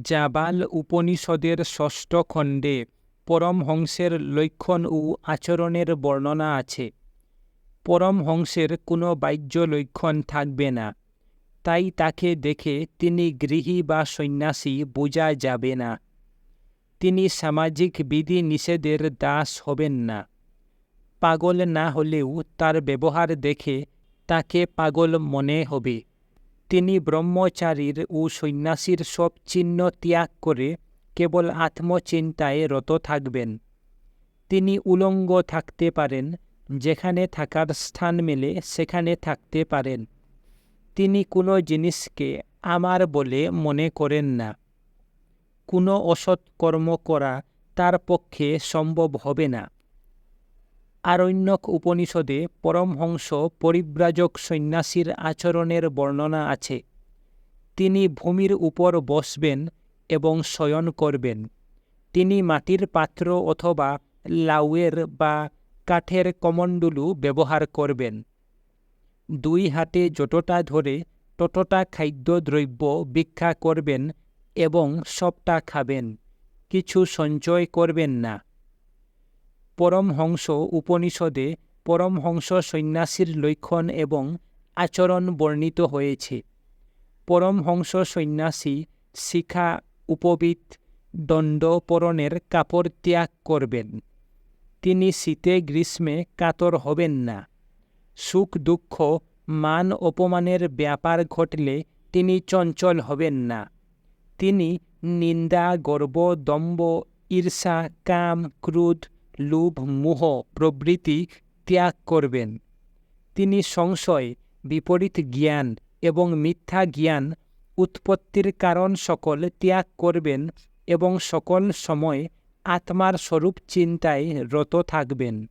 জাবাল উপনিষদের ষষ্ঠ খণ্ডে পরমহংসের লক্ষণ ও আচরণের বর্ণনা আছে। পরমহংসের কোনো বাহ্য লক্ষণ থাকবে না। তাই তাকে দেখে তিনি গৃহী বা সন্ন্যাসী বোঝা যাবে না। তিনি সামাজিক বিধি নিষেধের দাস হবেন না। পাগল না হলেও তার ব্যবহার দেখে তাকে পাগল মনে হবে। তিনি ব্রহ্মচারীর ও সন্ন্যাসীর সব চিহ্ন ত্যাগ করে কেবল আত্মচিন্তায় রত থাকবেন। তিনি উলঙ্গ থাকতে পারেন, যেখানে থাকার স্থান মেলে সেখানে থাকতে পারেন। তিনি কোনো জিনিসকে আমার বলে মনে করেন না। কোনো অসৎ কর্ম করা তার পক্ষে সম্ভব হবে না। আরণ্যক উপনিষদে পরমহংস পরিব্রাজক সন্ন্যাসীর আচরণের বর্ণনা আছে। তিনি ভূমির উপর বসবেন এবং শয়ন করবেন। তিনি মাটির পাত্র অথবা লাউয়ের বা কাঠের কমণ্ডলু ব্যবহার করবেন। দুই হাতে যতটা ধরে ততটা খাদ্যদ্রব্য ভিক্ষা করবেন এবং সবটা খাবেন। কিছু সঞ্চয় করবেন না। পরমহংস উপনিষদে পরমহংস সন্ন্যাসীর লক্ষণ এবং আচরণ বর্ণিত হয়েছে। পরমহংস সন্ন্যাসী শিখা, উপবিত, দণ্ডপরণের কাপড় ত্যাগ করবেন। তিনি শীতে গ্রীষ্মে কাতর হবেন না। সুখ, দুঃখ, মান অপমানের ব্যাপার ঘটলে তিনি চঞ্চল হবেন না। তিনি নিন্দা, গর্ব দম্ব ঈর্ষা, কাম, ক্রোধ লোভ, মোহ প্রভৃতি ত্যাগ করবেন। তিনি সংশয়, বিপরীত জ্ঞান এবং মিথ্যা জ্ঞান উৎপত্তির কারণ সকল ত্যাগ করবেন এবং সকল সময় আত্মার স্বরূপ চিন্তায় রত থাকবেন।